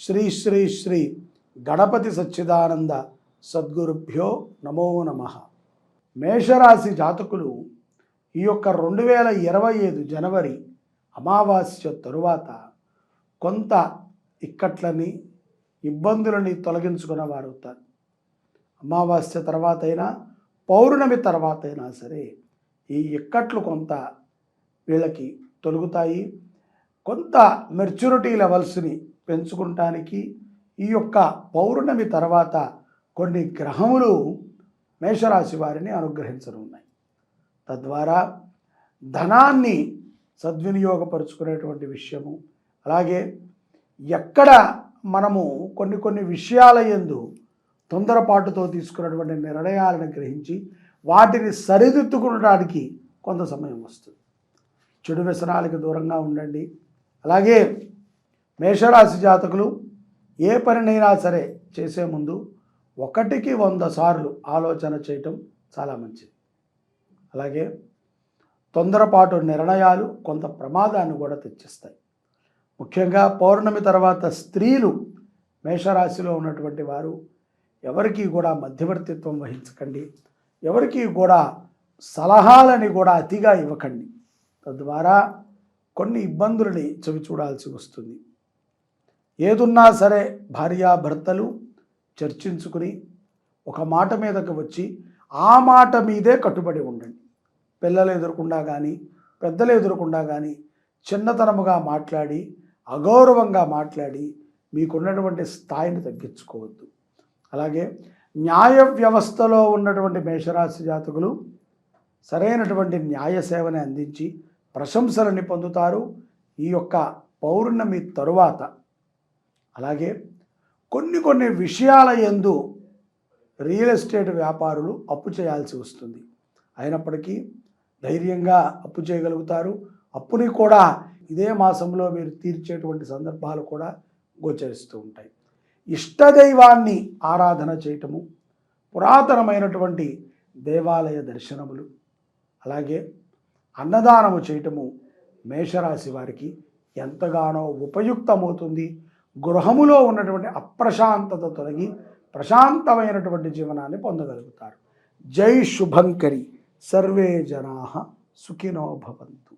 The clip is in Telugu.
శ్రీ శ్రీ శ్రీ గణపతి సచ్చిదానంద సద్గురుభ్యో నమో నమ. మేషరాశి జాతకులు ఈ యొక్క రెండు వేల ఇరవై ఐదు జనవరి అమావాస్య తరువాత కొంత ఇక్కట్లని ఇబ్బందులని తొలగించుకున్న వారు అవుతారు. అమావాస్య తర్వాత అయినా పౌర్ణమి తర్వాత అయినా సరే ఈ ఇక్కట్లు కొంత వీళ్ళకి తొలుగుతాయి. కొంత మెచ్యూరిటీ లెవెల్స్ని పెంచుకుంటానికి ఈ యొక్క పౌర్ణమి తర్వాత కొన్ని గ్రహములు మేషరాశి వారిని అనుగ్రహించనున్నాయి. తద్వారా ధనాన్ని సద్వినియోగపరుచుకునేటువంటి విషయము అలాగే ఎక్కడ మనము కొన్ని కొన్ని విషయాల యందు తొందరపాటుతో తీసుకున్నటువంటి నిర్ణయాలను గ్రహించి వాటిని సరిదిద్దుకునడానికి కొంత సమయం వస్తుంది. చెడు వ్యసనాలకు దూరంగా ఉండండి. అలాగే మేషరాశి జాతకులు ఏ పనినైనా సరే చేసే ముందు ఒకటికి వంద సార్లు ఆలోచన చేయటం చాలా మంచిది. అలాగే తొందరపాటు నిర్ణయాలు కొంత ప్రమాదాన్ని కూడా తెచ్చిస్తాయి. ముఖ్యంగా పౌర్ణమి తర్వాత స్త్రీలు మేషరాశిలో ఉన్నటువంటి వారు ఎవరికి కూడా మధ్యవర్తిత్వం వహించకండి. ఎవరికి కూడా సలహాలని కూడా అతిగా ఇవ్వకండి. తద్వారా కొన్ని ఇబ్బందులని చవి చూడాల్సి వస్తుంది. ఏదున్నా సరే భార్యాభర్తలు చర్చించుకుని ఒక మాట మీదకు వచ్చి ఆ మాట మీదే కట్టుబడి ఉండండి. పిల్లలు ఎదురకుండా కానీ పెద్దలు ఎదురకుండా కానీ చిన్నతనముగా మాట్లాడి అగౌరవంగా మాట్లాడి మీకున్నటువంటి స్థాయిని తగ్గించుకోవద్దు. అలాగే న్యాయ వ్యవస్థలో ఉన్నటువంటి మేషరాశి జాతకులు సరైనటువంటి న్యాయ సేవని అందించి ప్రశంసలని పొందుతారు. ఈ యొక్క పౌర్ణమి తరువాత అలాగే కొన్ని కొన్ని విషయాల యందు రియల్ ఎస్టేట్ వ్యాపారులు అప్పు చేయాల్సి వస్తుంది. అయినప్పటికీ ధైర్యంగా అప్పు చేయగలుగుతారు. అప్పుని కూడా ఇదే మాసంలో మీరు తీర్చేటువంటి సందర్భాలు కూడా గోచరిస్తూ ఉంటాయి. ఇష్టదైవాన్ని ఆరాధన చేయటము పురాతనమైనటువంటి దేవాలయ దర్శనములు అలాగే అన్నదానము చేయటము మేషరాశి వారికి ఎంతగానో ఉపయుక్తమవుతుంది. గృహములో ఉన్నటువంటి అప్రశాంతత తొలగి ప్రశాంతమైనటువంటి జీవనాన్ని పొందగలుగుతారు. జై శుభంకరి. సర్వే జనా సుఖినో భవంతు.